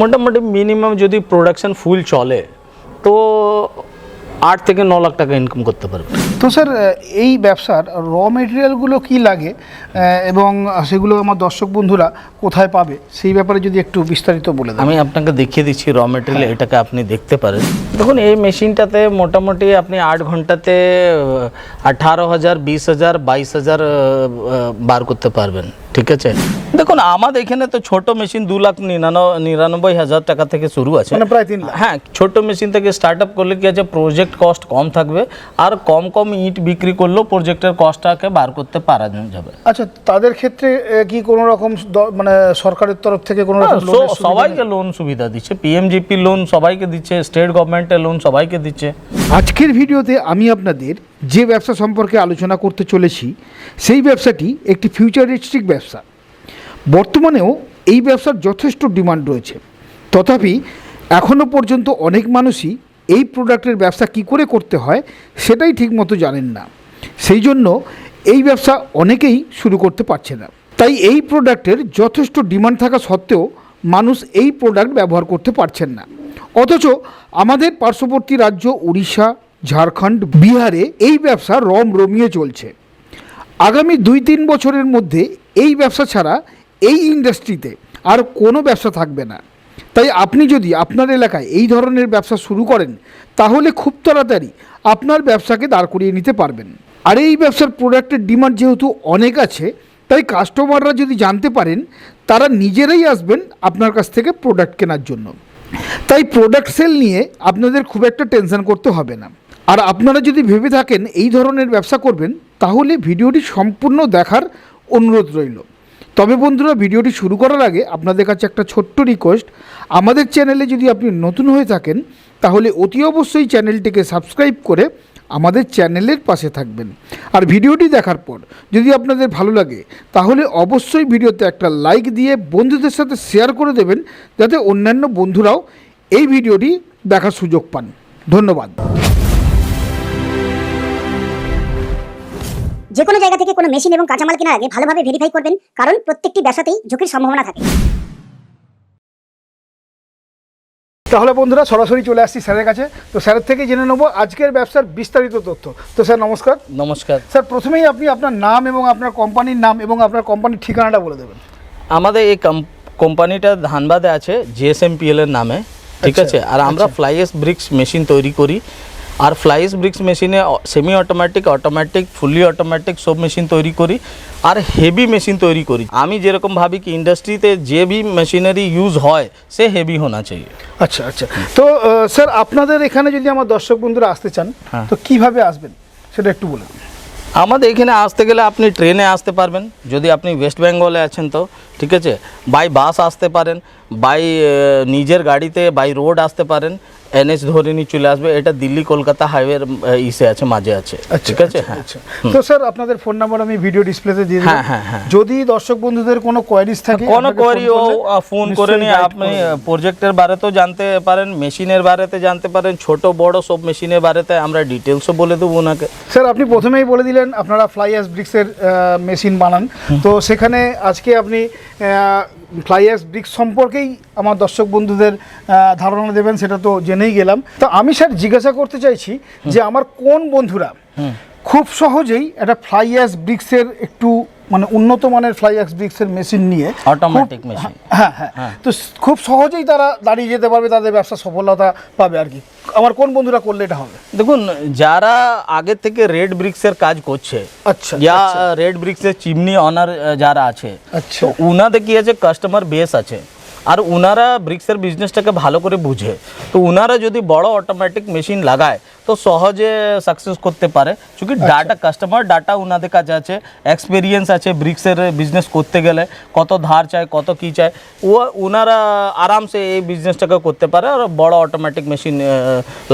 মোটামুটি মিনিমাম যদি প্রোডাকশন ফুল চলে তো আট থেকে ন লাখ টাকা ইনকাম করতে পারবে। তো স্যার এই ব্যবসার র মেটেরিয়ালগুলো কি লাগে? এবং সেগুলো আমার দর্শক বন্ধুরা কোথায় পাবে? সেই ব্যাপারে যদি একটু বিস্তারিত বলে আমি আপনাকে দেখিয়ে দিচ্ছি র মেটেরিয়াল এটাকে আপনি দেখতে পারেন। দেখুন এই মেশিনটাতে মোটামুটি আপনি আট ঘন্টাতে আঠারো হাজার বিশ হাজার বাইশ হাজার বার করতে পারবেন। ঠিক আছে? দেখুন আমাদের এখানে তো ছোট মেশিন দু লাখ নিরানব্বই নিরানব্বই হাজার টাকা থেকে শুরু আছে। মানে প্রায় তিন লাখ। হ্যাঁ ছোট মেশিন থেকে স্টার্ট আপ করলে কি আছে প্রজেক্ট কস্ট কম থাকবে আর কম কম ইট বিক্রি করলেও প্রজেক্টের কস্টটাকে বার করতে পারা যাবে। আচ্ছা তাদের ক্ষেত্রে কি কোনো রকম মানে সরকারের তরফ থেকে কোনো রকম হ্যাঁ, সবাইকে লোন সুবিধা দিচ্ছে। পিএমজিপি লোন সবাইকে দিচ্ছে স্টেট গভর্নমেন্টের লোন সবাইকে দিচ্ছে। আজকের ভিডিওতে আমি আপনাদের যে ব্যবসা সম্পর্কে আলোচনা করতে চলেছি, সেই ব্যবসাটি একটি ফিউচারিস্টিক ব্যবসা। বর্তমানেও এই ব্যবসার যথেষ্ট ডিমান্ড রয়েছে। তথাপি এখনও পর্যন্ত অনেক মানুষই এই প্রোডাক্টের ব্যবসা কি করে করতে হয় সেটাই ঠিকমতো জানেন না। সেই জন্য এই ব্যবসা অনেকেই শুরু করতে পারছে না। তাই এই প্রোডাক্টের যথেষ্ট ডিমান্ড থাকা সত্ত্বেও মানুষ এই প্রোডাক্ট ব্যবহার করতে পারছেন না। অথচ আমাদের পার্শ্ববর্তী রাজ্য উড়িষ্যা ঝাড়খণ্ড, বিহারে এই ব্যবসা রম রমিয়ে চলছে। আগামী দুই তিন বছরের মধ্যে এই ব্যবসা ছাড়া এই ইন্ডাস্ট্রিতে আর কোনো ব্যবসা থাকবে না। তাই আপনি যদি আপনার এলাকায় এই ধরনের ব্যবসা শুরু করেন, তাহলে খুব তাড়াতাড়ি আপনার ব্যবসাকে দাঁড় করিয়ে নিতে পারবেন। আর এই ব্যবসার প্রোডাক্টের ডিমান্ড যেহেতু অনেক আছে, তাই কাস্টমাররা যদি জানতে পারেন, তারা নিজেরাই আসবেন আপনার কাছ থেকে প্রোডাক্ট কেনার জন্য। তাই প্রোডাক্ট সেল নিয়ে আপনাদের খুব একটা টেনশন করতে হবে না। আর আপনারা যদি ভেবে থাকেন এই ধরনের ব্যবসা করবেন, তাহলে ভিডিওটি সম্পূর্ণ দেখার অনুরোধ রইল। তবে বন্ধুরা, ভিডিওটি শুরু করার আগে আপনাদের কাছে একটা ছোট্ট রিকোয়েস্ট আমাদের চ্যানেলে যদি আপনি নতুন হয়ে থাকেন, তাহলে অতি অবশ্যই চ্যানেলটিকে সাবস্ক্রাইব করে আমাদের চ্যানেলের পাশে থাকবেন। আর ভিডিওটি দেখার পর যদি আপনাদের ভালো লাগে, তাহলে অবশ্যই ভিডিওতে একটা লাইক দিয়ে বন্ধুদের সাথে শেয়ার করে দেবেন, যাতে অন্যান্য বন্ধুরাও এই ভিডিওটি দেখার সুযোগ পান। ধন্যবাদ। যে কোনো জায়গা থেকে কোনো মেশিন এবং কাঁচামাল কেনার আগে ভালোভাবে ভেরিফাই করবেন কারণ প্রত্যেকটি ব্যবসাতেই ঝুঁকির সম্ভাবনা থাকে। তাহলে বন্ধুরা সরাসরি চলে আসছি স্যারের কাছে। তো স্যারের থেকে জেনে নেব আজকের ব্যবসার বিস্তারিত তথ্য। তো স্যার নমস্কার। নমস্কার। স্যার প্রথমেই আপনি আপনার নাম এবং আপনার কোম্পানির নাম এবং আপনার কোম্পানির ঠিকানাটা বলে দেবেন। আমাদের এই কম- কোম্পানিটা ধানবাদে আছে জিএসএমপিএল এর নামে। ঠিক আচ্ছা, আছে? আর আমরা ফ্লাইএস ব্রিক্স মেশিন তৈরি করি। আর ফ্লাইস ব্রিক্স মেশিনে semi automatic automatic fully automatic সব মেশিন তৈরি করি আর হেভি মেশিন তৈরি করি। আমি যেরকম ভাবি কি ইন্ডাস্ট্রিতে যে ভি মেশিনারি ইউজ হয় সে হেভি হোনা চাই। আচ্ছা আচ্ছা। তো স্যার আপনাদের এখানে যদি আমার দর্শক বন্ধুরা আসতে চান হ্যাঁ। তো কীভাবে আসবেন? সেটা একটু বলুন। আমাদের এখানে আসতে গেলে আপনি ট্রেনে আসতে পারবেন। যদি আপনি ওয়েস্ট বেঙ্গলে আছেন তো ঠিক আছে? বাই বাস আসতে পারেন বাই নিজের গাড়িতে বাই রোড আসতে পারেন এনএস ধরে নিয়ে চলে আসবে এটা দিল্লি কলকাতা হাইওয়ের ইসে আছে মাঝে আছে। ঠিক আছে? হ্যাঁ। আচ্ছা। তো স্যার আপনাদের ফোন নাম্বার আমি ভিডিও ডিসপ্লেতে দিয়ে হ্যাঁ, হ্যাঁ, হ্যাঁ। যদি দর্শক বন্ধুদের কোনো কোয়ারিজ থাকে কোনো আপনাকে কোয়ারি ও ফোন করে নিয়ে আপনি। প্রজেক্টের বারেতেও জানতে পারেন মেশিনের বারেতে জানতে পারেন ছোট বড় সব মেশিনের বারেতে আমরা ডিটেলসও বলে দেবো ওনাকে। স্যার আপনি প্রথমেই বলে দিলেন আপনারা ফ্লাই অ্যাস ব্রিক্সের মেশিন বানান। তো সেখানে আজকে আপনি ফ্লাই অ্যাশ ব্রিক্স সম্পর্কেই আমার দর্শক বন্ধুদের ধারণা দেবেন সেটা তো জেনেই গেলাম। তো আমি স্যার জিজ্ঞাসা করতে চাইছি যে আমার কোন বন্ধুরা খুব সহজেই একটা ফ্লাই অ্যাশ ব্রিক্সের একটু মানে উন্নত মানের ফ্লাই ব্রিক্সের মেশিন নিয়ে অটোমেটিক মেশিন হ্যাঁ হ্যাঁ। তো খুব সহজেই তারা দাঁড়িয়ে যেতে পারবে তাদের ব্যবসা সফলতা পাবে আর কি। আমার কোন বন্ধুরা করলে এটা হবে? দেখুন যারা আগে থেকে রেড ব্রিক্সের কাজ করছে আচ্ছা যা রেড ব্রিক্সের চিমনি অনার যারা আছে আচ্ছা। উনাদের কি আছে? কাস্টমার বেস আছে। আর উনারা ব্রিক্সের বিজনেসটাকে ভালো করে বুঝে। তো উনারা যদি বড় অটোমেটিক মেশিন লাগায় তো সহজে সাকসেস করতে পারে। চूंकि ডাটা কাস্টমার ডাটা উনাদের কাছে আছে এক্সপিরিয়েন্স আছে ব্রিক্সের বিজনেস করতে গেলে কত ধার চায় কত কি চায়। ও উনারা আরামসে এই বিজনেসটাকে করতে পারে আর বড় অটোমেটিক মেশিন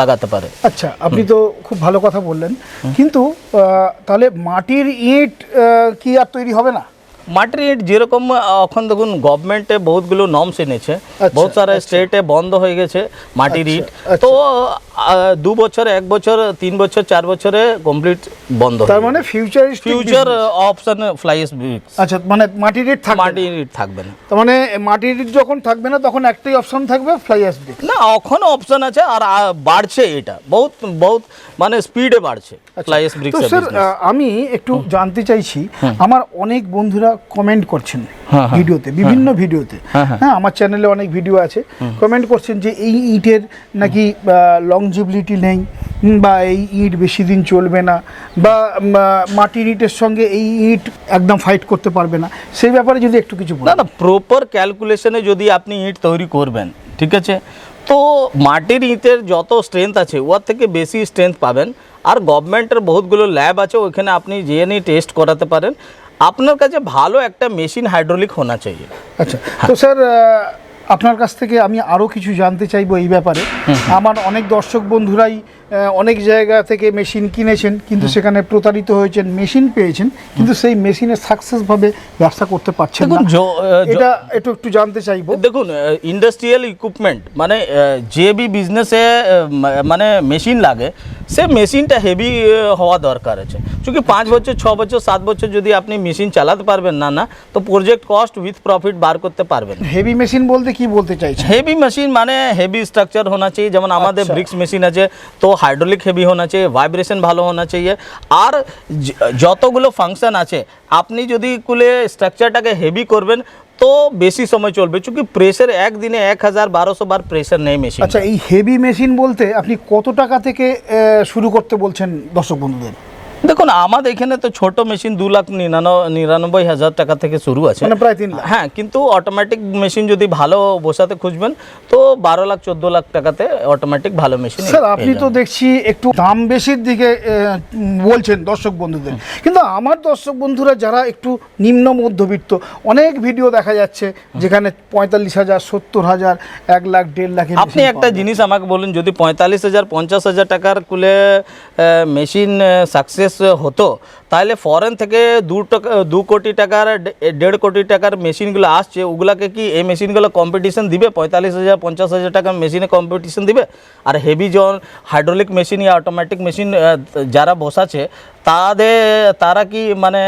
লাগাতে পারে। আচ্ছা আপনি তো খুব ভালো কথা বললেন। কিন্তু তাহলে মাটির ইট কি আর তৈরি হবে না? মাটির ইট যেরকম এখন দেখুন গভর্নমেন্টে বহুতগুলো নর্মস এনেছে। আচ্ছা, বহুত সারা স্টেটে বন্ধ হয়ে গেছে মাটির ইট। আচ্ছা, তো দু বছর এক বছর তিন বছর চার বছরে কমপ্লিট বন্ধ তার মানে ফিউচার ফিউচার অপশন ফ্লাইস আচ্ছা মানে মাটির ইট থাকবে মাটি না। থাকবে না। তার মানে মাটির ইট যখন থাকবে না তখন একটাই অপশন থাকবে ফ্লাই আসবে না এখনও অপশন আছে আর বাড়ছে এটা। বহুত বহুত মানে স্পিডে বাড়ছে ফ্লাইস স্যার আমি একটু জানতে চাইছি আমার অনেক বন্ধুরা কমেন্ট করছেন হ্যাঁ, হ্যাঁ। ভিডিওতে বিভিন্ন ভিডিওতে। হ্যাঁ, হ্যাঁ। হ্যাঁ আমার চ্যানেলে অনেক ভিডিও আছে। কমেন্ট করছেন যে এই ইটের নাকি লংজিবিলিটি নেই বা এই ইট বেশি দিন চলবে না বা মাটির ইটের সঙ্গে এই ইট একদম ফাইট করতে পারবে না। সেই ব্যাপারে যদি একটু কিছু না না প্রপার ক্যালকুলেশনে যদি আপনি ইট তৈরি করবেন ঠিক আছে? তো মাটির ইটের যত স্ট্রেংথ আছে ওর থেকে বেশি স্ট্রেংথ পাবেন। আর গভর্নমেন্টের বহুতগুলো ল্যাব আছে ওইখানে আপনি যেয়ে নিয়ে টেস্ট করাতে পারেন। আপনার কাছে ভালো একটা মেশিন হাইড্রোলিক হোনা চাই। আচ্ছা তো স্যার আপনার কাছ থেকে আমি আরও কিছু জানতে চাইব এই ব্যাপারে। আমার অনেক দর্শক বন্ধুরাই অনেক জায়গা থেকে মেশিন কিনেছেন কিন্তু সেখানে প্রতারিত হয়েছেন মেশিন পেয়েছেন কিন্তু সেই মেশিনে সাকসেসভাবে ব্যবসা করতে পারছেন না। এটা একটু একটু জানতে চাইব। দেখুন ইন্ডাস্ট্রিয়াল ইকুইপমেন্ট মানে যে বি বিজনেসে মানে মেশিন লাগে সে মেশিনটা হেভি হওয়া দরকার আছে। চুঁকি পাঁচ বছর ছ বছর সাত বছর যদি আপনি মেশিন চালাতে পারবেন না না তো প্রজেক্ট কস্ট উইথ প্রফিট বার করতে পারবেন। হেভি মেশিন বলতে কি বলতে চাইছেন? হেভি মেশিন মানে হেভি স্ট্রাকচার হোনা চাই যেমন আমাদের আচ্ছা। ব্রিক্স মেশিন আছে তো হাইড্রোলিক হেভি হওয়া चाहिए ভাইব্রেশন ভালো হওয়া চাই আর যতগুলো ফাংশন আছে আপনি যদি কুলে স্ট্রাকচারটাকে হেভি করবেন তো বেশি সময় চলবে চুকি প্রেসার একদিনে এক হাজার বারোশো বার প্রেসার নেই মেশিন আচ্ছা এই হেভি মেশিন বলতে আপনি কত টাকা থেকে শুরু করতে বলছেন দর্শক বন্ধুদের দেখুন আমাদের এখানে তো ছোট মেশিন দু লাখ নিরানব্বই নিরানব্বই হাজার টাকা থেকে শুরু আছে। মানে প্রায় তিন হ্যাঁ কিন্তু অটোমেটিক মেশিন যদি ভালো বসাতে খুঁজবেন তো বারো লাখ চোদ্দ লাখ টাকাতে অটোমেটিক ভালো মেশিন স্যার আপনি তো দেখছি একটু দাম বেশির দিকে বলছেন দর্শক বন্ধুদের। কিন্তু আমার দর্শক বন্ধুরা যারা একটু নিম্ন মধ্যবিত্ত অনেক ভিডিও দেখা যাচ্ছে যেখানে পঁয়তাল্লিশ হাজার সত্তর হাজার এক লাখ দেড় লাখ আপনি একটা জিনিস আমাকে বলুন যদি পঁয়তাল্লিশ হাজার পঞ্চাশ হাজার টাকার কুলে মেশিন সাকসেস হতো তাহলে ফরেন থেকে দু টাকা দু কোটি টাকার দেড় কোটি টাকার মেশিনগুলো আসছে ওগুলাকে কি এই মেশিনগুলো কম্পিটিশন দিবে? পঁয়তাল্লিশ হাজার পঞ্চাশ হাজার টাকার মেশিনে কম্পিটিশন দিবে? আর হেভি জন হাইড্রোলিক মেশিন ইয়া অটোমেটিক মেশিন যারা বসাচ্ছে তাদের তারা কি মানে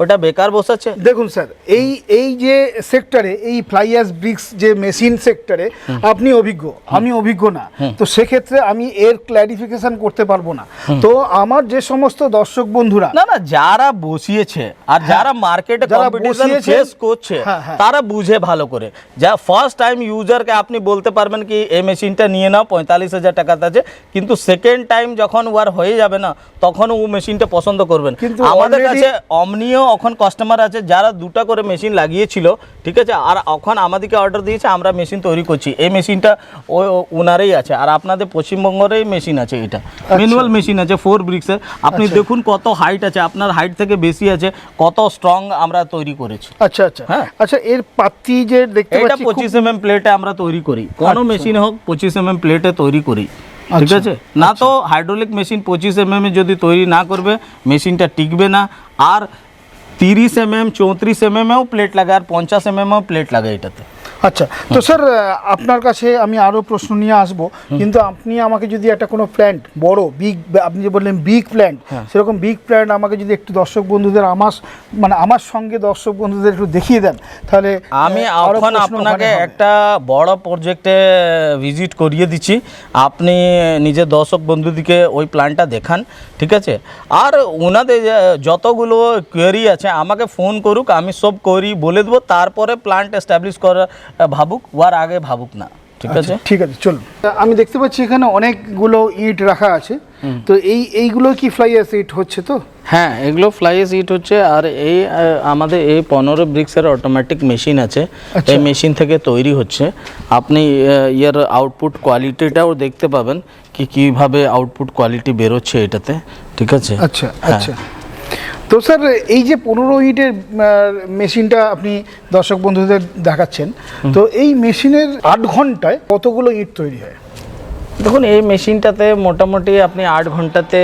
ওটা বেকার বসাচ্ছে? দেখুন স্যার এই এই যে সেক্টরে এই ফ্লাইয়াস ব্রিক্স যে মেশিন সেক্টরে আপনি অভিজ্ঞ আমি অভিজ্ঞ না। তো সেক্ষেত্রে আমি এর ক্ল্যারিফিকেশন করতে পারব না। তো আমার যে সমস্ত দর্শক বন্ধুরা না না যারা বসিয়েছে আর যারা মার্কেটে কম্পিটিশন ফেস করছে হ্যাঁ, হ্যাঁ। তারা বুঝে ভালো করে। যা ফার্স্ট টাইম ইউজারকে আপনি বলতে পারবেন কি এই মেশিনটা নিয়ে নাও পঁয়তাল্লিশ হাজার টাকাতে আছে। কিন্তু সেকেন্ড টাইম যখন ওয়ার হয়ে যাবে না তখন ও মেশিনটা পছন্দ করবেন আমাদের কাছে অমনিও এখন কাস্টমার আছে যারা দুটা করে মেশিন লাগিয়েছিল ঠিক আছে? আর এখন আমাদেরকে অর্ডার দিয়েছে আমরা মেশিন তৈরি করছি। এই মেশিনটা ওই ওনারই আছে। আর আপনাদের পশ্চিমবঙ্গেরই মেশিন আছে এটা। ম্যানুয়াল মেশিন আছে ফোর ব্রিক্সের আপনি আচ্ছা। দেখুন কত হাইট আছে। আপনার হাইট থেকে বেশি আছে কত স্ট্রং আমরা তৈরি করেছি। আচ্ছা আচ্ছা। হ্যাঁ। আচ্ছা এর পাত্তি যে দেখতে এটা পঁচিশ এম এম প্লেটে আমরা তৈরি করি। কোনো আচ্ছা। মেশিন হোক পঁচিশ এম এম প্লেটে তৈরি করি। ঠিক আচ্ছা, আছে? না তো হাইড্রোলিক মেশিন পঁচিশ এমএম এম যদি তৈরি না করবে মেশিনটা টিকবে না। আর তিরিশ এমএম এম চৌত্রিশ এমএমও প্লেট লাগে আর পঞ্চাশ এম এমও প্লেট লাগে এটাতে। আচ্ছা তো স্যার আপনার কাছে আমি আরও প্রশ্ন নিয়ে আসব। কিন্তু আপনি আমাকে যদি একটা কোনো প্ল্যান্ট বড় বিগ আপনি যে বললেন বিগ প্ল্যান্ট। সেরকম বিগ প্ল্যান্ট আমাকে যদি একটু দর্শক বন্ধুদের আমার মানে আমার সঙ্গে দর্শক বন্ধুদের একটু দেখিয়ে দেন তাহলে আমি এখন আপনাকে একটা বড় প্রজেক্টে ভিজিট করিয়ে দিচ্ছি। আপনি নিজের দর্শক বন্ধুদিকে ওই প্ল্যানটা দেখান ঠিক আছে? আর ওনাদের যতগুলো কোয়েরি আছে আমাকে ফোন করুক আমি সব কোয়েরি বলে দেবো তারপরে প্ল্যান্ট এস্টাবলিশ করা ভাবুক ওয়ার আগে ভাবুক না। ঠিক আছে? আচ্ছা, ঠিক আছে চলুন। আমি দেখতে পাচ্ছি এখানে অনেকগুলো ইট রাখা আছে। তো এই এইগুলো কি ফ্লাই অ্যাস ইট হচ্ছে তো? হ্যাঁ এগুলো ফ্লাই ইট হচ্ছে আর এই আমাদের এই পনেরো ব্রিক্সের অটোমেটিক মেশিন আছে। আচ্ছা। এই মেশিন থেকে তৈরি হচ্ছে। আপনি এর আউটপুট কোয়ালিটিটাও দেখতে পাবেন কি কীভাবে আউটপুট কোয়ালিটি বেরোচ্ছে এটাতে। ঠিক আছে? আচ্ছা হ্যাঁ। আচ্ছা। তো স্যার এই যে পনেরো ইটের মেশিনটা আপনি দর্শক বন্ধুদের দেখাচ্ছেন তো এই মেশিনের আট ঘন্টায় কতগুলো ইট তৈরি হয়? দেখুন এই মেশিনটাতে মোটামুটি আপনি আট ঘন্টাতে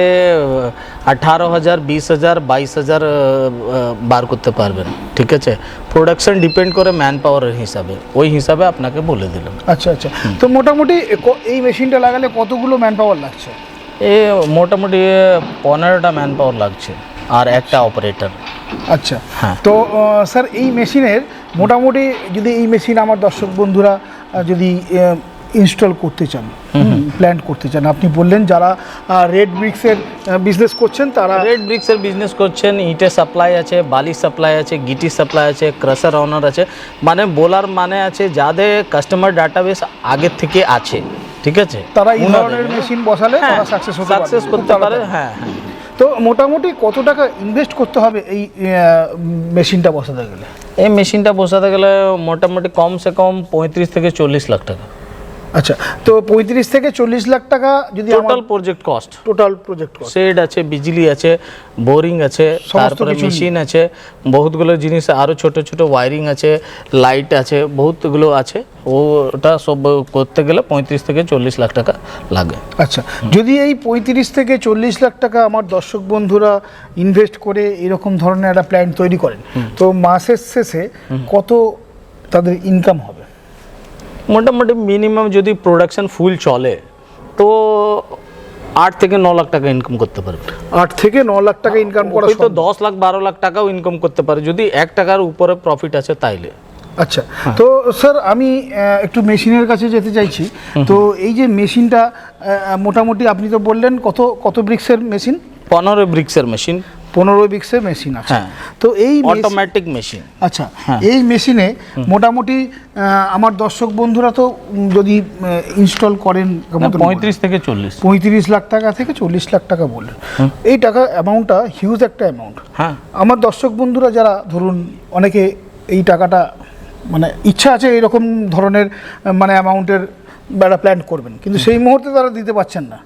আঠারো হাজার বিশ হাজার বাইশ হাজার বার করতে পারবেন ঠিক আছে? প্রোডাকশন ডিপেন্ড করে ম্যান পাওয়ারের হিসাবে। ওই হিসাবে আপনাকে বলে দিলাম। আচ্ছা আচ্ছা। তো মোটামুটি এই মেশিনটা লাগালে কতগুলো ম্যান পাওয়ার লাগছে? এ মোটামুটি পনেরোটা ম্যান পাওয়ার লাগছে। আর একটা অপারেটর আচ্ছা। হ্যাঁ। তো স্যার এই মেশিনের মোটামুটি যদি এই মেশিন আমার দর্শক বন্ধুরা যদি ইনস্টল করতে চান প্ল্যান করতে চান আপনি বললেন যারা রেড ব্রিক্সের বিজনেস করছেন তারা রেড ব্রিক্সের বিজনেস করছেন ইটে সাপ্লাই আছে বালি সাপ্লাই আছে গিটি সাপ্লাই আছে ক্রাসার অনার আছে। মানে বলার মানে আছে যাদের কাস্টমার ডাটাবেস আগের থেকে আছে ঠিক আছে? তারা এই ধরনের মেশিন বসালে তারা সাকসেস হতে সাকসেস করতে পারে হ্যাঁ হ্যাঁ। তো মোটামুটি কত টাকা ইনভেস্ট করতে হবে এই মেশিনটা বসাতে গেলে? এই মেশিনটা বসাতে গেলে মোটামুটি কমসে কম পঁয়ত্রিশ থেকে চল্লিশ লাখ টাকা। আচ্ছা তো পঁয়ত্রিশ থেকে চল্লিশ লাখ টাকা যদি total project cost total project cost shed আছে বিজলি আছে বোরিং আছে তারপরে মেশিন আছে বহুতগুলো জিনিস আরও ছোট ছোট ওয়ারিং আছে লাইট আছে বহুতগুলো আছে। ওটা সব করতে গেলে পঁয়ত্রিশ থেকে চল্লিশ লাখ টাকা লাগে। আচ্ছা যদি এই পঁয়ত্রিশ থেকে চল্লিশ লাখ টাকা আমার দর্শক বন্ধুরা ইনভেস্ট করে এরকম ধরনের একটা প্ল্যান তৈরি করেন তো মাসের শেষে কত তাদের ইনকাম হবে? মোটামুটি মিনিমাম যদি প্রোডাকশন ফুল চলে তো আট থেকে ন লাখ টাকা ইনকাম করতে পারবে। আট থেকে ন লাখ টাকা ইনকাম করা তো দশ লাখ বারো লাখ টাকাও ইনকাম করতে পারে। যদি এক টাকার উপরে প্রফিট আছে তাইলে। আচ্ছা তো স্যার আমি একটু মেশিনের কাছে যেতে চাইছি। তো এই যে মেশিনটা মোটামুটি আপনি তো বললেন কত কত ব্রিক্সের মেশিন পনেরো ব্রিক্সের মেশিন পনেরো ব্রিক্সের মেশিন আছে। হ্যাঁ। তো এই অটোমেটিক মেশিন আচ্ছা এই মেশিনে মোটামুটি আমার দর্শক বন্ধুরা তো যদি ইনস্টল করেন পঁয়ত্রিশ থেকে চল্লিশ। পঁয়ত্রিশ লাখ টাকা থেকে চল্লিশ লাখ টাকা বললেন। এই টাকা অ্যামাউন্টটা হিউজ একটা অ্যামাউন্ট হ্যাঁ। আমার দর্শক বন্ধুরা যারা ধরুন অনেকে এই টাকাটা মানে ইচ্ছা আছে এরকম ধরনের মানে অ্যামাউন্টের একটা প্ল্যান করবেন। কিন্তু সেই মুহূর্তে তারা দিতে পারছেন না।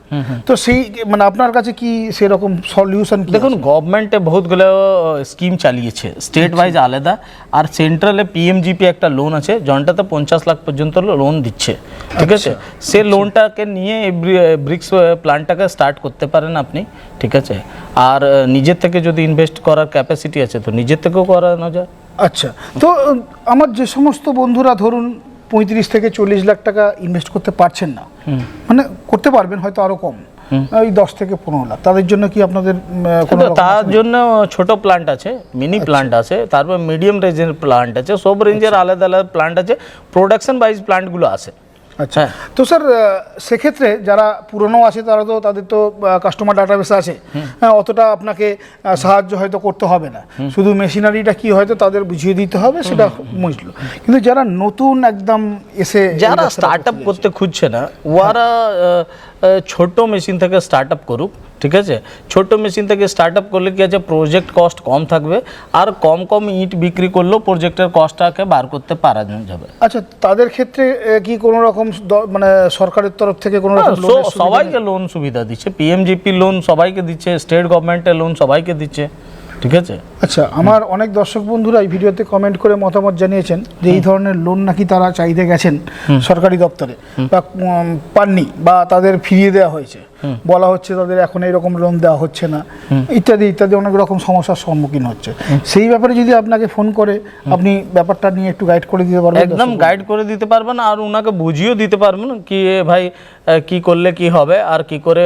তো সেই মানে আপনার কাছে কি সেরকম সলিউশন দেখুন গভর্নমেন্টে বহুতগুলো স্কিম চালিয়েছে। স্টেট ওয়াইজ আলাদা। আর সেন্ট্রালে পিএমজিপি একটা লোন আছে জনটাতে পঞ্চাশ লাখ পর্যন্ত লোন দিচ্ছে। ঠিক আছে? সে লোনটাকে নিয়ে ব্রিক্স প্ল্যানটাকে স্টার্ট করতে পারেন আপনি। ঠিক আছে? আর নিজের থেকে যদি ইনভেস্ট করার ক্যাপাসিটি আছে তো নিজের থেকেও করানো যায়। আচ্ছা। তো আমার যে সমস্ত বন্ধুরা ধরুন পঁয়ত্রিশ থেকে চল্লিশ লাখ টাকা ইনভেস্ট করতে পারছেন না। মানে করতে পারবেন হয়তো আরও কম। ওই দশ থেকে পনেরো লাখ। তাদের জন্য কি আপনাদের তার জন্য ছোট প্লান্ট আছে মিনি প্লান্ট আছে তারপর মিডিয়াম রেঞ্জের প্ল্যান্ট আছে সব রেঞ্জের আলাদা আলাদা প্ল্যান্ট আছে প্রোডাকশন বাইজ প্লান্টগুলো আছে। আচ্ছা। হ্যাঁ। তো স্যার সেক্ষেত্রে যারা পুরনো আছে তারা তো তাদের তো কাস্টমার ডাটাবেস আছে। হ্যাঁ, অতটা আপনাকে সাহায্য হয়তো করতে হবে না। শুধু মেশিনারিটা কি হয়তো তাদের বুঝিয়ে দিতে হবে সেটা বুঝল। কিন্তু যারা নতুন একদম এসে যারা স্টার্ট আপ করতে খুঁজছে না ওরা ছোট মেশিন থেকে স্টার্ট আপ করুক ঠিক আছে? ছোট মেশিন থেকে স্টার্ট আপ করলে কি আছে? প্রজেক্ট কস্ট কম থাকবে। আর কম কম ইট বিক্রি করলেও প্রজেক্টের কস্টটাকে বার করতে পারা যাবে। আচ্ছা তাদের ক্ষেত্রে কি কোনো রকম মানে সরকারের তরফ থেকে কোনো রকম হ্যাঁ, সবাইকে লোন সুবিধা দিচ্ছে। পিএমজিপি লোন সবাইকে দিচ্ছে স্টেট গভর্নমেন্টের লোন সবাইকে দিচ্ছে ঠিক আছে? আচ্ছা আমার অনেক দর্শক বন্ধুরা এই ভিডিওতে কমেন্ট করে মতামত জানিয়েছেন যে এই ধরনের লোন নাকি তারা চাইতে গেছেন সরকারি দপ্তরে বা পাননি বা তাদের ফিরিয়ে দেওয়া হয়েছে। বলা হচ্ছে তাদের এখন এইরকম লোন দেওয়া হচ্ছে না। ইত্যাদি ইত্যাদি অনেক রকম সমস্যার সম্মুখীন হচ্ছে। সেই ব্যাপারে যদি আপনাকে ফোন করে আপনি ব্যাপারটা নিয়ে একটু গাইড করে দিতে পারবেন একদম গাইড করে দিতে পারবেন আর ওনাকে বুঝিয়েও দিতে পারবেন কি ভাই কি করলে কি হবে আর কি করে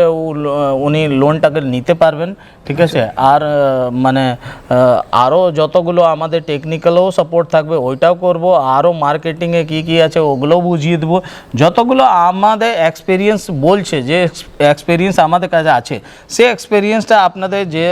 উনি লোনটাকে নিতে পারবেন। ঠিক আছে? আর মানে আরও যতগুলো আমাদের টেকনিক্যালও সাপোর্ট থাকবে ওইটাও করব। আরও মার্কেটিংয়ে কি কি আছে ওগুলোও বুঝিয়ে দেবো। যতগুলো আমাদের এক্সপিরিয়েন্স বলছে যে এক্সপিরিয়েন্স আমাদের কাছে আছে। সে এক্সপিরিয়েন্সটা আপনাদের যে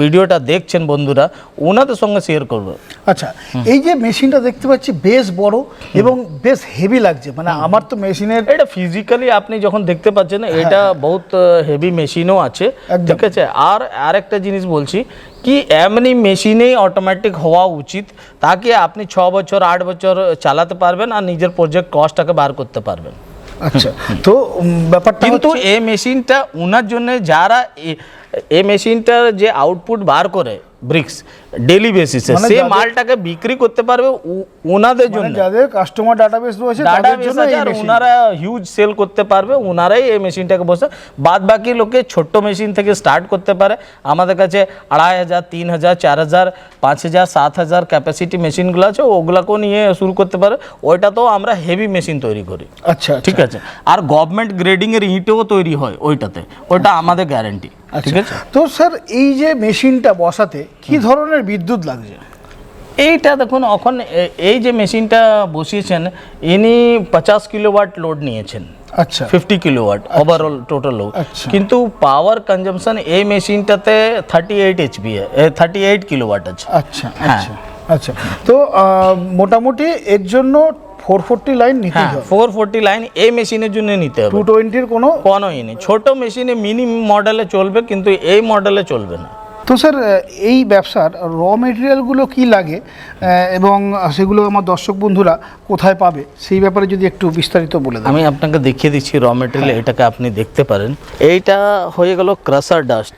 ভিডিওটা দেখছেন বন্ধুরা ওনাদের সঙ্গে শেয়ার করব। আচ্ছা এই যে মেশিনটা দেখতে পাচ্ছি বেশ বড় এবং বেশ হেভি লাগছে। মানে আমার তো মেশিনের এটা ফিজিক্যালি আপনি যখন দেখতে পাচ্ছেন এটা বহুত হেভি মেশিনও আছে ঠিক আছে? আর আরেকটা জিনিস বলছি কি এমনি মেশিনেই অটোমেটিক হওয়া উচিত। তাকে আপনি ছ বছর আট বছর চালাতে পারবেন আর নিজের প্রজেক্ট কস্টটাকে বার করতে পারবেন। আচ্ছা। তো ব্যাপারটা কিন্তু এই মেশিনটা ওনার জন্য যারা এ- এই মেশিনটার যে আউটপুট বার করে ব্রিক্স ডেলি বেসিসে সে মালটাকে বিক্রি করতে পারবে ওনাদের মানে জন্য। যাদের কাস্টমার ডাটাবেস রয়েছে তাদের জন্য আর ওনারা হিউজ সেল করতে পারবে ওনারাই এই মেশিনটাকে বসে বাদ বাকি লোকে ছোট্ট মেশিন থেকে স্টার্ট করতে পারে। আমাদের কাছে আড়াই হাজার তিন হাজার চার হাজার পাঁচ হাজার সাত হাজার ক্যাপাসিটি মেশিনগুলো আছে ওগুলোকেও নিয়ে শুরু করতে পারে। ওইটা তো আমরা হেভি মেশিন তৈরি করি। আচ্ছা ঠিক আছে? আর গভর্নমেন্ট গ্রেডিংয়ের ইটেও তৈরি হয় ওইটাতে। ওইটা আমাদের গ্যারান্টি ঠিক আছে? তো স্যার এই যে মেশিনটা বসাতে কি ধরনের বিদ্যুৎ লাগছে? এইটা দেখুন এখন এই যে মেশিনটা বসিয়েছেন ইনি পঞ্চাশ কিলোওয়াট লোড নিয়েছেন। আচ্ছা। Fifty kilowatt overall total load আচ্ছা। কিন্তু পাওয়ার কনজাম্পশন এই মেশিনটাতে thirty eight HP thirty eight kilowatt আছে। আচ্ছা হ্যাঁ। আচ্ছা আচ্ছা। তো মোটামুটি এর জন্য ফোর ফোরটি লাইন নিতে হ্যাঁ হবে। ফোর ফোর্টি লাইন এই মেশিনের জন্য নিতে হবে। টু টোয়েন্টির কোনো কোনোই নেই। ছোট মেশিনে মিনি মডেলে চলবে কিন্তু এই মডেলে চলবে না। তো স্যার এই ব্যবসার র মেটেরিয়ালগুলো কি লাগে এবং সেগুলো আমার দর্শক বন্ধুরা কোথায় পাবে সেই ব্যাপারে যদি একটু বিস্তারিত বলে দেন। আমি আপনাকে দেখিয়ে দিচ্ছি র মেটেরিয়াল এটাকে আপনি দেখতে পারেন। এইটা হয়ে গেল ক্রাসার ডাস্ট।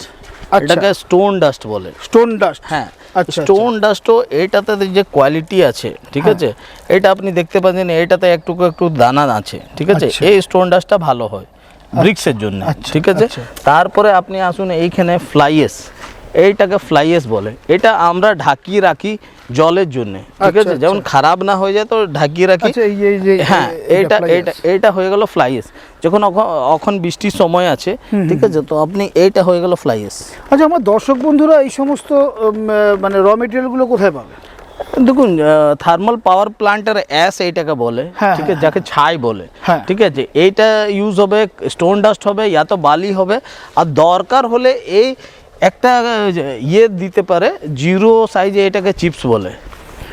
এটাকে স্টোন ডাস্ট বলে। স্টোন ডাস্ট হ্যাঁ আচ্ছা, স্টোন ডাস্টও এটাতে যে কোয়ালিটি আছে ঠিক হ্যাঁ। আছে? এটা আপনি দেখতে পাচ্ছেন এটাতে একটু একটু দানা আছে ঠিক আছে? আচ্ছা। এই স্টোন ডাস্টটা ভালো হয় ব্রিক্সের জন্য আচ্ছা, ঠিক আছে? আচ্ছা। তারপরে আপনি আসুন এইখানে ফ্লাইয়েস এইটাকে ফ্লাইয়েস বলে। এটা আমরা ঢাকিয়ে রাখি জলের জন্য ঠিক আচ্ছা, আছে যেমন খারাপ না হয়ে যায় তো ঢাকিয়ে রাখি। আচ্ছা, হ্যাঁ এটা এটা এটা হয়ে গেল ফ্লাইয়েস যখন এখন বৃষ্টির সময় আছে ঠিক আছে? তো আপনি এইটা হয়ে গেল ফ্লাইয়েস আচ্ছা আমার দর্শক বন্ধুরা এই সমস্ত মানে র মেটেরিয়ালগুলো কোথায় পাবে? দেখুন থার্মাল পাওয়ার প্ল্যান্টের অ্যাস এইটাকে বলে হ্যাঁ, ঠিক আছে? যাকে ছাই বলে হ্যাঁ। ঠিক আছে? এইটা ইউজ হবে স্টোন ডাস্ট হবে ইয়া তো বালি হবে। আর দরকার হলে এই একটা ইয়ে দিতে পারে জিরো সাইজে এটাকে চিপস বলে।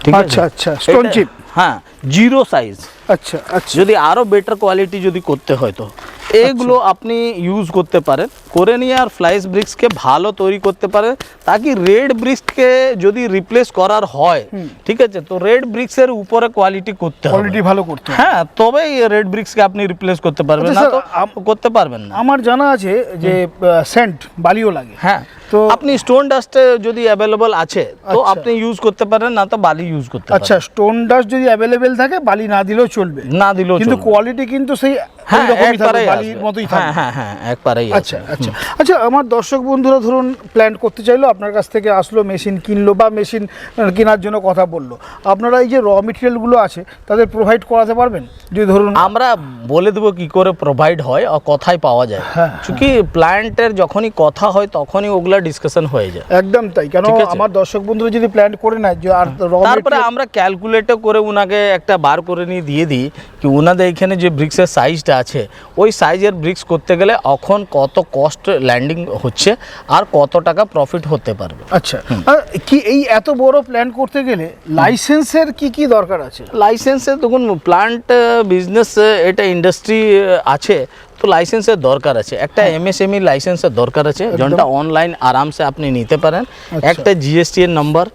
ঠিক আছে? আচ্ছা, আচ্ছা, স্টোন চিপ হ্যাঁ জিরো সাইজ আচ্ছা আচ্ছা। যদি আরও বেটার কোয়ালিটি যদি করতে হয় তো। এগুলো আপনি ইউজ করতে পারেন। করে নিয়ে আর ফ্লাইস ব্রিক্সকে ভালো তৈরি করতে পারেন। তাকি রেড ব্রিক্সকে যদি রিপ্লেস করার হয় ঠিক আছে? তো রেড ব্রিক্সের উপরে কোয়ালিটি করতে হবে। কোয়ালিটি ভালো করতে হ্যাঁ তবেই রেড ব্রিক্সকে আপনি রিপ্লেস করতে পারবেন। আচ্ছা, না তো করতে পারবেন না। আমার জানা আছে যে সেন্ট বালিও লাগে। হ্যাঁ। তো তো আপনি স্টোন ডাস্টে যদি অ্যাভেলেবল আছে তো আচ্ছা। আপনি ইউজ করতে পারেন না তো বালি ইউজ করতে আচ্ছা স্টোন ডাস্ট যদি অ্যাভেলেবেল থাকে বালি না দিলেও চলবে। না দিলেও কিন্তু কোয়ালিটি কিন্তু সেই হ্যাঁ একবারেই মতোই হ্যাঁ হ্যাঁ হ্যাঁ একবারেই আচ্ছা আচ্ছা। আচ্ছা আমার দর্শক বন্ধুরা ধরুন প্ল্যান করতে চাইলো আপনার কাছ থেকে আসলো মেশিন কিনলো বা মেশিন কেনার জন্য কথা বলল। আপনারা এই যে র মেটেরিয়ালগুলো আছে তাদের প্রোভাইড করাতে পারবেন? যদি ধরুন আমরা বলে দেবো কি করে প্রোভাইড হয় আর কোথায় পাওয়া যায়। হ্যাঁ, চুকি প্ল্যান্টের যখনই কথা হয় তখনই ওগুলা ডিসকাশন হয়ে যায়। একদম তাই। কেন আমার দর্শক বন্ধুরা যদি প্ল্যান করে নেয় যে আর তারপরে আমরা ক্যালকুলেটর করে উনাকে একটা বার করে নিয়ে দিয়ে দিই কি ওনাদের এখানে যে ব্রিক্সের সাইজটা আছে ওই সাইজের ব্রিক্স করতে গেলে এখন কত কস্ট ল্যান্ডিং হচ্ছে আর কত টাকা প্রফিট হতে পারবে। আচ্ছা কি এই এত বড় প্ল্যান করতে গেলে লাইসেন্সের কি কি দরকার আছে? লাইসেন্সের দেখুন প্লান্ট বিজনেস এটা ইন্ডাস্ট্রি আছে। তো লাইসেন্সের দরকার আছে। একটা এমএসএমই লাইসেন্সের দরকার আছে। যেটা অনলাইন আরামসে আপনি নিতে পারেন। একটা জিএসটি এর নাম্বার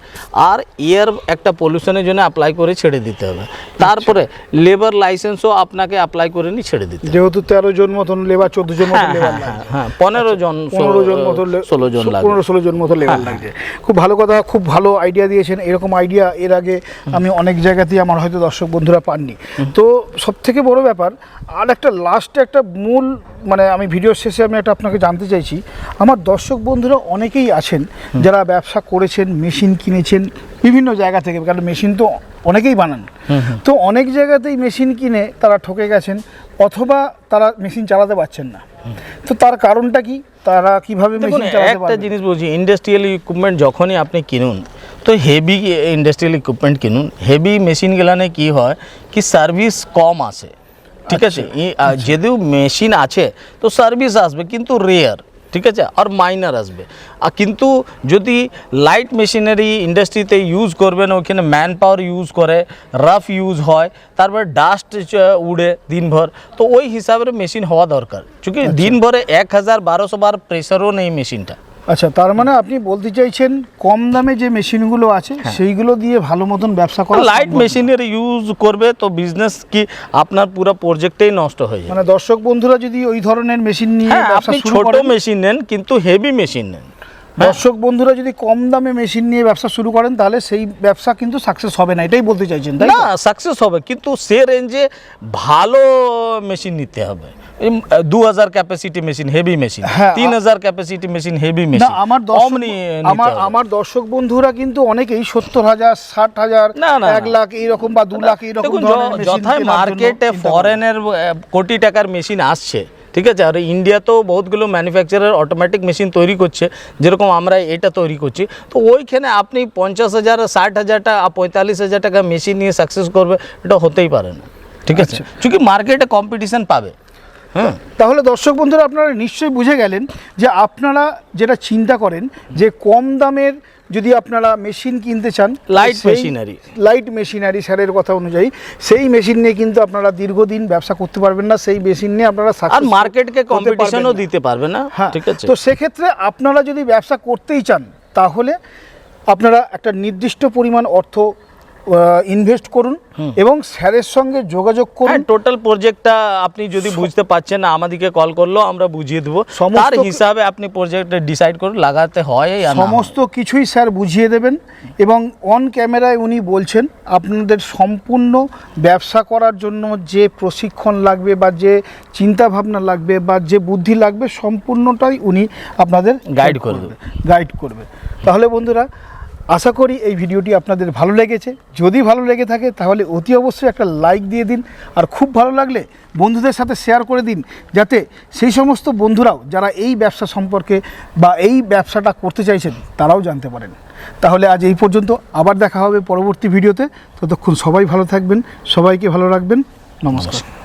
আর ইয়ার একটা পলিউশনের জন্য অ্যাপ্লাই করে ছেড়ে দিতে হবে। তারপরে লেবার লাইসেন্সও আপনাকে অ্যাপ্লাই করে নিয়ে ছেড়ে দিতে যেহেতু তেরো জন মতন লেবার চোদ্দ জন মতন হ্যাঁ লেবার হ্যাঁ হ্যাঁ হ্যাঁ পনেরো জন পনেরো জন মতো ষোলো জন পনেরো ষোলো জন মতো লেবার লাগছে খুব ভালো কথা খুব ভালো আইডিয়া দিয়েছেন। এরকম আইডিয়া এর আগে আমি অনেক জায়গাতেই আমার হয়তো দর্শক বন্ধুরা পাননি। তো সব থেকে বড় ব্যাপার আর একটা লাস্টে একটা মূল মানে আমি ভিডিও শেষে আমি একটা আপনাকে জানতে চাইছি। আমার দর্শক বন্ধুরা অনেকেই আছেন যারা ব্যবসা করেছেন মেশিন কিনেছেন বিভিন্ন জায়গা থেকে কারণ মেশিন তো অনেকেই বানান। তো অনেক জায়গাতেই মেশিন কিনে তারা ঠকে গেছেন অথবা তারা মেশিন চালাতে পারছেন না। তো তার কারণটা কি? তারা কীভাবে মেশিন চালাতে একটা জিনিস বলছি ইন্ডাস্ট্রিয়াল ইকুইপমেন্ট যখনই আপনি কিনুন তো হেভি ইন্ডাস্ট্রিয়াল ইকুইপমেন্ট কিনুন হেভি মেশিন গেলানে কি হয়? কি সার্ভিস কম আসে। ঠিক আছে যদিও মেশিন আছে তো সার্ভিস আসবে কিন্তু রেয়ার ঠিক আছে আর মাইনার আসবে। আর কিন্তু যদি লাইট মেশিনারি ইন্ডাস্ট্রিতে ইউজ করবেন ওখানে ম্যান পাওয়ার ইউজ করে রাফ ইউজ হয় তারপরে ডাস্ট উড়ে দিনভর তো ওই হিসাবে মেশিন হওয়া দরকার। চूँकि দিন ভরে এক হাজার বারোশো বার প্রেশারও নেই মেশিনটা আচ্ছা তার মানে আপনি বলতে চাইছেন কম দামে যে মেশিনগুলো আছে সেইগুলো দিয়ে ভালো মতন ব্যবসা করা লাইট মেশিনের ইউজ করবে তো বিজনেস কি আপনার পুরো প্রজেক্টেই নষ্ট হয়ে যাবে। মানে দর্শক বন্ধুরা যদি ওই ধরনের মেশিন নিয়ে হ্যাঁ আপনি ছোট মেশিন নেন কিন্তু হেভি মেশিন নেন। দর্শক বন্ধুরা যদি কম দামে মেশিন নিয়ে ব্যবসা শুরু করেন তাহলে সেই ব্যবসা কিন্তু সাকসেস হবে না। এটাই বলতে চাইছেন তাই না সাকসেস হবে কিন্তু সে রেঞ্জে ভালো মেশিন নিতে হবে। দু হাজার ক্যাপাসিটি মেশিন হেভি মেশিন হ্যাঁ, তিন হাজার ক্যাপাসিটি মেশিন হেভি মেশিন আমার নিয়ে আমার আমার দর্শক বন্ধুরা কিন্তু অনেকেই সত্তর হাজার ষাট হাজার না, না, এক লাখ এইরকম বা দু লাখ এইরকম যথায় মার্কেটে ফরেনের কোটি টাকার মেশিন আসছে। ঠিক আছে? আর ইন্ডিয়াতেও বহুতগুলো ম্যানুফ্যাকচারার অটোমেটিক মেশিন তৈরি করছে যেরকম আমরা এটা তৈরি করছি। তো ওইখানে আপনি পঞ্চাশ হাজার ষাট হাজার টাকা পঁয়তাল্লিশ হাজার টাকা মেশিন নিয়ে সাকসেস করবে এটা হতেই পারে না। ঠিক আছে? আচ্ছা। চूंकि মার্কেটে কম্পিটিশন পাবে। হ্যাঁ তাহলে দর্শক বন্ধুরা আপনারা নিশ্চয়ই বুঝে গেলেন যে আপনারা যেটা চিন্তা করেন যে কম দামের যদি আপনারা মেশিন কিনতে চান লাইট মেশিনারি লাইট মেশিনারি স্যারের কথা অনুযায়ী সেই মেশিন নিয়ে কিন্তু আপনারা দীর্ঘদিন ব্যবসা করতে পারবেন না সেই মেশিন নিয়ে আপনারা আর মার্কেটকে কম্পিটিশনও দিতে পারবেন না হ্যাঁ ঠিক আছে? তো সেক্ষেত্রে আপনারা যদি ব্যবসা করতেই চান তাহলে আপনারা একটা নির্দিষ্ট পরিমাণ অর্থ ইনভেস্ট করুন এবং স্যারের সঙ্গে যোগাযোগ করুন হ্যাঁ টোটাল প্রজেক্টটা আপনি যদি বুঝতে পারছেন না আমাদেরকে কল করলেও আমরা বুঝিয়ে দেবো তার হিসাবে আপনি প্রজেক্টটা ডিসাইড করুন লাগাতে হয় হয়। সমস্ত কিছুই স্যার বুঝিয়ে দেবেন এবং অন ক্যামেরায় উনি বলছেন আপনাদের সম্পূর্ণ ব্যবসা করার জন্য যে প্রশিক্ষণ লাগবে বা যে চিন্তা ভাবনা লাগবে বা যে বুদ্ধি লাগবে সম্পূর্ণটাই উনি আপনাদের Guide করবে। গাইড করবে তাহলে বন্ধুরা আশা করি এই ভিডিওটি আপনাদের ভালো লেগেছে। যদি ভালো লেগে থাকে তাহলে অতি অবশ্যই একটা লাইক দিয়ে দিন আর খুব ভালো লাগলে বন্ধুদের সাথে শেয়ার করে দিন যাতে সেই সমস্ত বন্ধুরাও যারা এই ব্যবসা সম্পর্কে বা এই ব্যবসাটা করতে চাইছেন তারাও জানতে পারেন। তাহলে আজ এই পর্যন্ত আবার দেখা হবে পরবর্তী ভিডিওতে। ততক্ষণ সবাই ভালো থাকবেন, সবাইকে ভালো রাখবেন। নমস্কার।